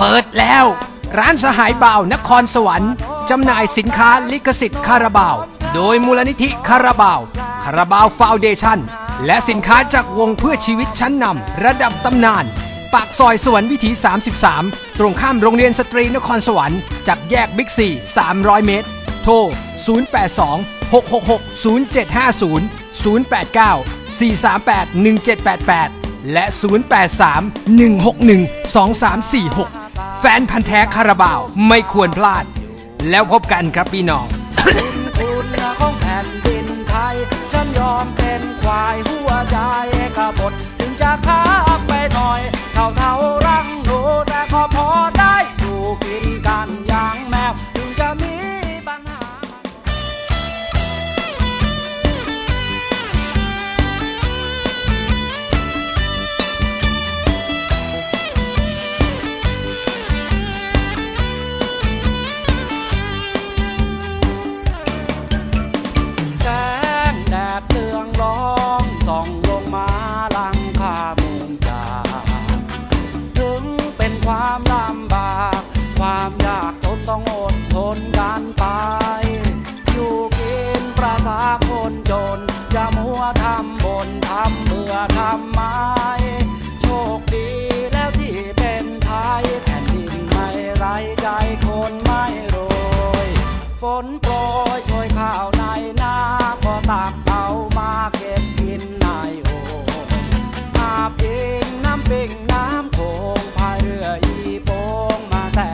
เปิดแล้ว ร้านสหายบ่าวนครสวรรค์จำหน่ายสินค้าลิขสิทธิ์คาราบาว โดยมูลนิธิคาราบาว คาราบาวฟาวเดชั่น และสินค้าจากวงเพื่อชีวิตชั้นนำระดับตำนาน ปากซอยสวรรค์วิถี 33 ตรงข้ามโรงเรียนสตรีนครสวรรค์จากแยกบิ๊กซี 300 เมตร โทร 082 666 0750 089 438 1788 และ 083 161 2346 นพันธ์แท้คาราบาว ไม่ควรพลาด แล้วพบกันครับพี่น้องคุณของแผ่นดินไทย ฉันยอมเป็นควายหัวใจกบฏถึงจะค้า กันไป อยู่กินประสาคนจน จะมัวทำบนทำเบื่อทำไม โชคดีแล้วที่เป็นไทยแผ่นดินไม่ไรใจคนไม่โรยฝนโปรยช่วยข้าวในนาก็ตักเอามาเก็บกินในโอ่งอาบอิงน้ำปิ่งน้ำโขงพายเรืออีโปงมาแต่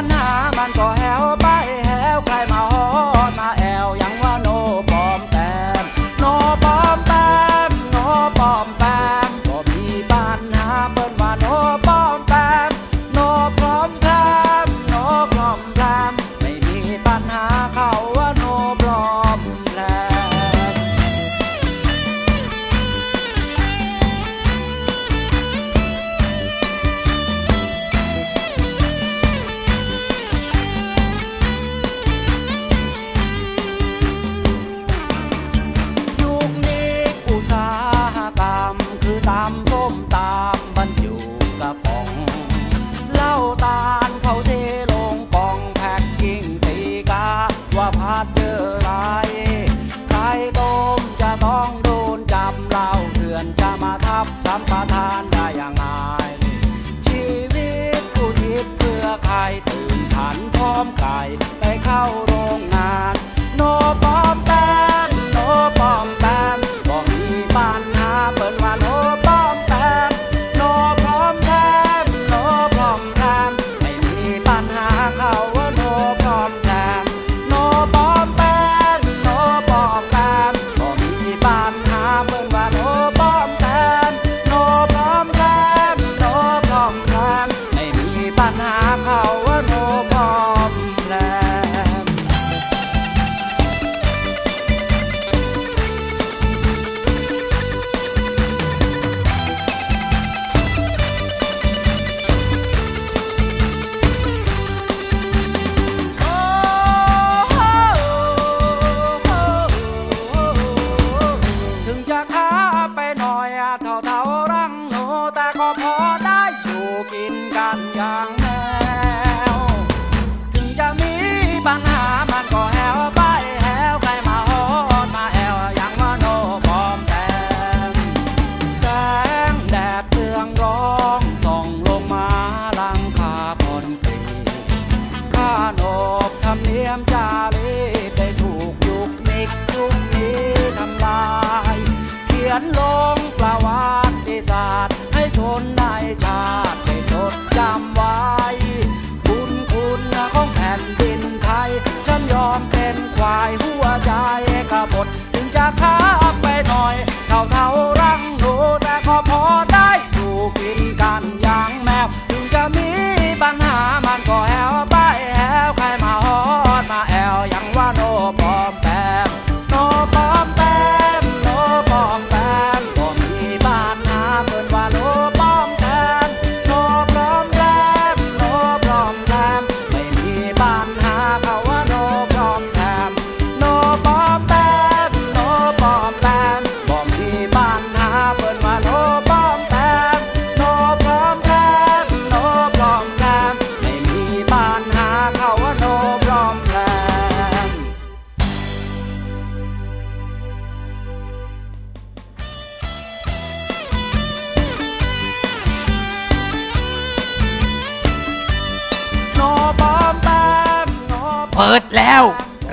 ปัญหา เจอไรใครต้มจะต้องโดนจับเหล้าเถื่อนจะมาทับสัมปทานได้ยังไงชีวิตผู้ทิศเพื่อใครตื่นขันพร้อมไก่ไปเข้าโรงงาน จะค้าไปหน่อยเท่าเท่ารังหนูแต่ก็พอได้อยู่กินกันอย่างแมว ถึงจะมีปัญหามันก็แหวไปแหวใครมาโอดมาแอวอย่างมโนปอมแตนแสงแดดเตืองร้องส่องลงมาลังคาคนปีข้านบทำเนียมจา นลงประวัติศาสตร์ ให้ชนได้ชาติได้จดจำไว้คุญคุณของแผ่นดินไทย ฉันยอมเป็นควายหัวใจ ว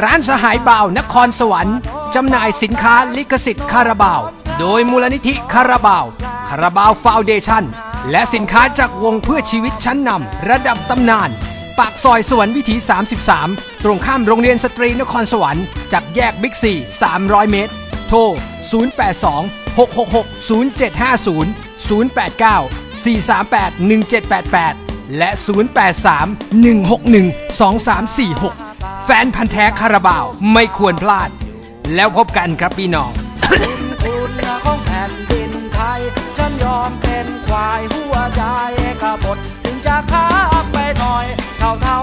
ร้านสหายบ่าวนครสวรรค์จำหน่ายสินค้าลิขสิทธิ์คาราบาว โดยมูลนิธิคาราบาว คาราบาวฟาวเดชั่น และสินค้าจากวงเพื่อชีวิตชั้นนำระดับตำนาน ปากซอยสวรรค์วิถี 33 ตรงข้ามโรงเรียนสตรีนครสวรรค์จากแยกบิ๊กซี300 เมตร โทร 082 666 0750 089 438 1788 และ 083 161 2346 แฟนพันธ์แท้คาราบาว ไม่ควรพลาด แล้วพบกันครับพี่น้อง คุณของแผ่นดินไทย ฉันยอมเป็นควายหัวใจกบฏถึงจะค้าไปหน่อยเท่าเท่า